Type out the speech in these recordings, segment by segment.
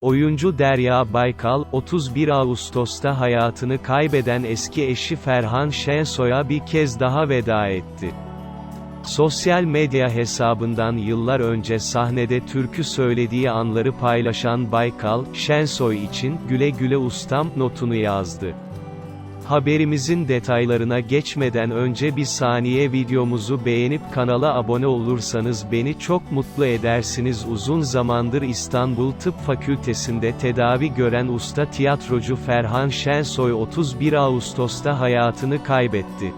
Oyuncu Derya Baykal, 31 Ağustos'ta hayatını kaybeden eski eşi Ferhan Şensoy'a bir kez daha veda etti. Sosyal medya hesabından yıllar önce sahnede türkü söylediği anları paylaşan Baykal, Şensoy için, güle güle ustam, notunu yazdı. Haberimizin detaylarına geçmeden önce bir saniye videomuzu beğenip kanala abone olursanız beni çok mutlu edersiniz. Uzun zamandır İstanbul Tıp Fakültesinde tedavi gören usta tiyatrocu Ferhan Şensoy 31 Ağustos'ta hayatını kaybetti.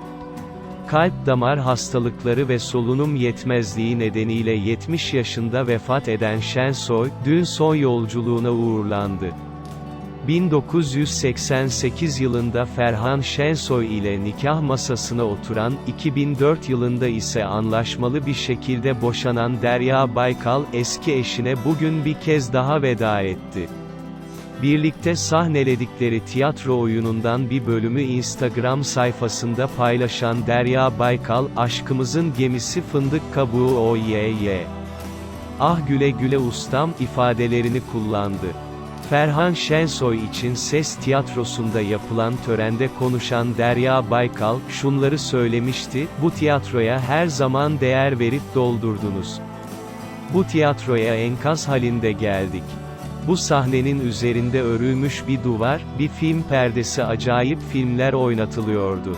Kalp damar hastalıkları ve solunum yetmezliği nedeniyle 70 yaşında vefat eden Şensoy, dün son yolculuğuna uğurlandı. 1988 yılında Ferhan Şensoy ile nikah masasına oturan, 2004 yılında ise anlaşmalı bir şekilde boşanan Derya Baykal, eski eşine bugün bir kez daha veda etti. Birlikte sahneledikleri tiyatro oyunundan bir bölümü Instagram sayfasında paylaşan Derya Baykal, aşkımızın gemisi fındık kabuğu o ye ye. Ah güle güle ustam ifadelerini kullandı. Ferhan Şensoy için Ses Tiyatrosu'nda yapılan törende konuşan Derya Baykal, şunları söylemişti, bu tiyatroya her zaman değer verip doldurdunuz. Bu tiyatroya enkaz halinde geldik. Bu sahnenin üzerinde örülmüş bir duvar, bir film perdesi acayip filmler oynatılıyordu.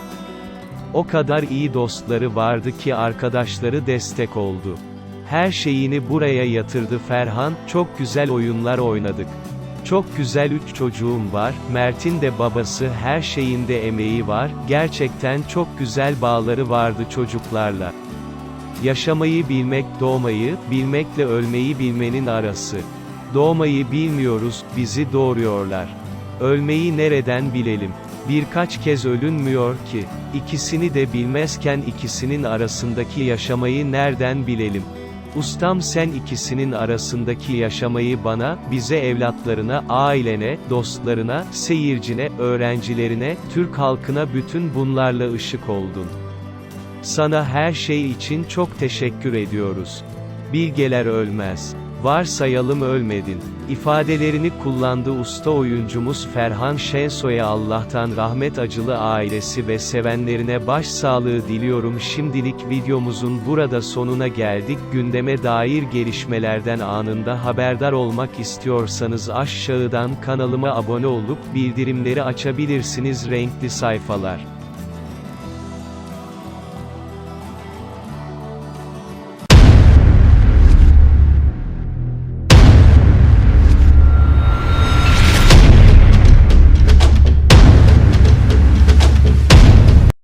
O kadar iyi dostları vardı ki arkadaşları destek oldu. Her şeyini buraya yatırdı Ferhan, çok güzel oyunlar oynadık. Çok güzel üç çocuğum var, Mert'in de babası her şeyinde emeği var, gerçekten çok güzel bağları vardı çocuklarla. Yaşamayı bilmek doğmayı, bilmekle ölmeyi bilmenin arası. Doğmayı bilmiyoruz, bizi doğuruyorlar. Ölmeyi nereden bilelim? Birkaç kez ölünmüyor ki, ikisini de bilmezken ikisinin arasındaki yaşamayı nereden bilelim? Ustam sen ikisinin arasındaki yaşamayı bana, bize evlatlarına, ailene, dostlarına, seyircine, öğrencilerine, Türk halkına bütün bunlarla ışık oldun. Sana her şey için çok teşekkür ediyoruz. Bilgeler ölmez. Varsayalım ölmedin. ifadelerini kullandı usta oyuncumuz Ferhan Şensoy'a Allah'tan rahmet acılı ailesi ve sevenlerine başsağlığı diliyorum. Şimdilik videomuzun burada sonuna geldik. Gündeme dair gelişmelerden anında haberdar olmak istiyorsanız aşağıdan kanalıma abone olup bildirimleri açabilirsiniz renkli sayfalar.